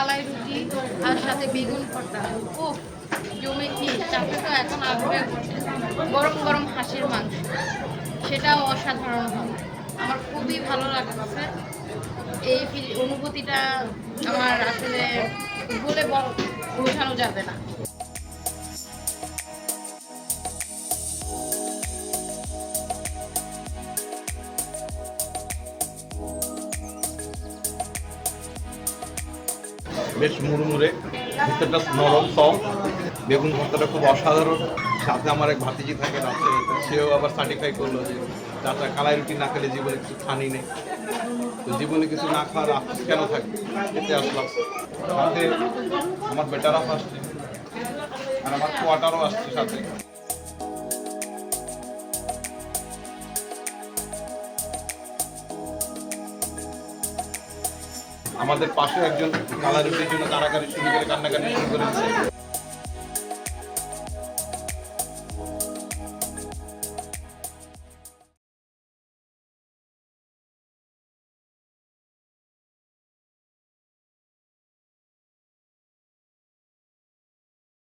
কালাই রুটি আর সাথে বেগুন ভর্তা। ও জমে কি? চাপে তো এখন আগ্রহে গরম গরম হাঁসের মাংস। সেটাও অসাধারণ হবে। আমার খুবই ভালো লাগছে। এই অনুভূতিটা আমার আসলে বলে বোঝানো যাবে না। বেশ মুড়মুড়ে, ভিতরটা নরম সফট বেগুন ভর্তাটা খুব অসাধারণ। সাথে আমার এক ভাতিজি থাকে রাজশাহীতে সেও আবার সার্টিফাই করল যে চাচা কালাই রুটি না খেলে জীবনে কিছু খানি নেই। তো জীবনে কিছু না খাওয়ার আফসোস কেন থাকবে এতে আসলাম। সাথে আমার বেটারাও আসছে, আর আমার কোয়াটারও আসছে সাথে। আমাদের পাশে একজন কালারুটির জন্য কারাকারি শুরু করে কান্নাকাটি শুরু করেছে।